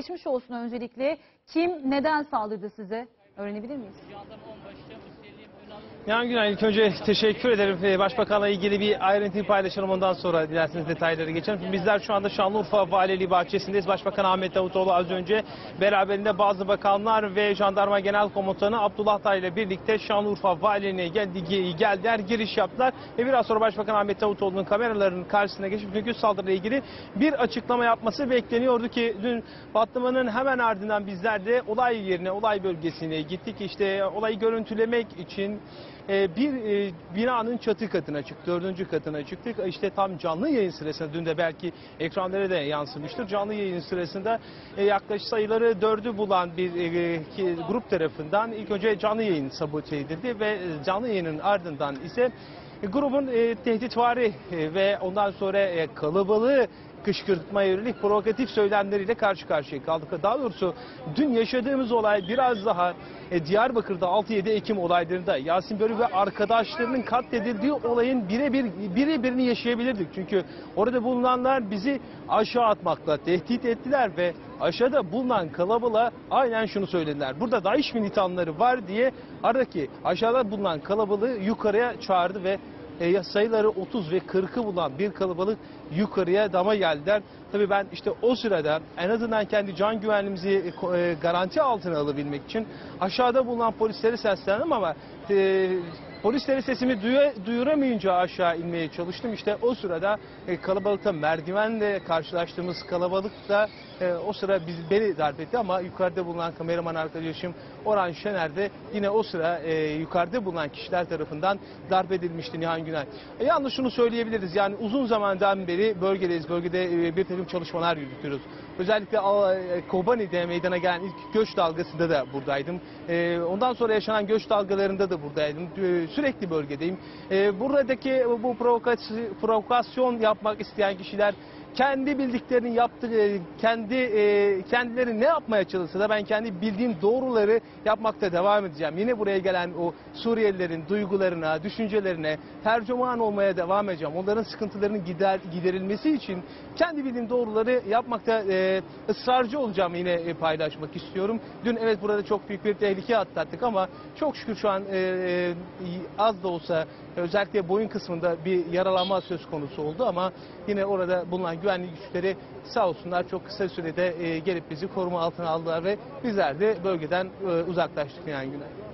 Geçmiş olsun öncelikle. Kim neden saldırdı size? Öğrenebilir miyiz? Yan Günay ilk önce teşekkür ederim. Ee, Başbakanla ilgili bir ayrıntıyı paylaşalım ondan sonra dilerseniz detayları geçelim. Bizler şu anda Şanlıurfa Valiliği bahçesindeyiz. Başbakan Ahmet Davutoğlu az önce beraberinde bazı bakanlar ve Jandarma Genel Komutanı Abdullah Tay ile birlikte Şanlıurfa Valiliğine geldi, geldiler, giriş yaptılar. Ve biraz sonra Başbakan Ahmet Davutoğlu'nun kameraların karşısına geçip dünkü saldırıyla ilgili bir açıklama yapması bekleniyordu ki dün patlamanın hemen ardından bizler de olay yerine, olay bölgesine gittik. İşte olayı görüntülemek için bir e, binanın çatı katına çıktık, dördüncü katına çıktık. İşte tam canlı yayın sırasında, dün de belki ekranlara da yansımıştır. Canlı yayın sırasında e, yaklaşık sayıları dördü bulan bir e, grup tarafından ilk önce canlı yayın sabote edildi ve e, canlı yayının ardından ise e, grubun e, tehditvari e, ve ondan sonra e, kalabalığı kışkırtmaya yönelik provokatif söylemleriyle karşı karşıya kaldık. Daha doğrusu dün yaşadığımız olay biraz daha e, Diyarbakır'da 6-7 Ekim olaylarında Yasin Börü ve arkadaşlarının katledildiği olayın birebir birebirini yaşayabilirdik. Çünkü orada bulunanlar bizi aşağı atmakla tehdit ettiler ve aşağıda bulunan kalabalığa aynen şunu söylediler. Burada DAEŞ militanları var diye aradaki aşağıda bulunan kalabalığı yukarıya çağırdı ve e, sayıları 30 ve 40'ı bulan bir kalabalık yukarıya dama geldiler. Tabii ben işte o sırada en azından kendi can güvenliğimizi e, e, garanti altına alabilmek için aşağıda bulunan polislere seslendim ama e, polislere sesimi duyuramayınca aşağı inmeye çalıştım. İşte o sırada e, kalabalıkta merdivenle karşılaştığımız kalabalıkta e, o sıra biz, beni darp etti ama yukarıda bulunan kameraman arkadaşım Orhan Şener de yine o sıra e, yukarıda bulunan kişiler tarafından darp edilmişti Nihan Günay. Yalnız şunu söyleyebiliriz yani uzun zamandan beri bölgedeyiz. Bölgede bir takım çalışmalar yürütüyoruz. Özellikle e, Kobani'de meydana gelen ilk göç dalgasında da buradaydım. Ondan sonra yaşanan göç dalgalarında da buradaydım. Sürekli bölgedeyim. E, buradaki bu provokasyon, yapmak isteyen kişiler kendi bildiklerini yaptığı, kendi e, kendileri ne yapmaya çalışsa da ben kendi bildiğim doğruları yapmakta devam edeceğim. Yine buraya gelen o Suriyelilerin duygularına, düşüncelerine tercüman olmaya devam edeceğim. Onların sıkıntılarının gider, giderilmesi için kendi bildiğim doğruları yapmakta e, ısrarcı olacağım yine e, paylaşmak istiyorum. Dün evet burada çok büyük bir tehlike atlattık ama çok şükür şu an az da olsa özellikle boyun kısmında bir yaralanma söz konusu oldu ama yine orada bulunan güvenlik güçleri sağ olsunlar çok kısa sürede e, gelip bizi koruma altına aldılar ve bizler de bölgeden e, uzaklaştık yani Günay.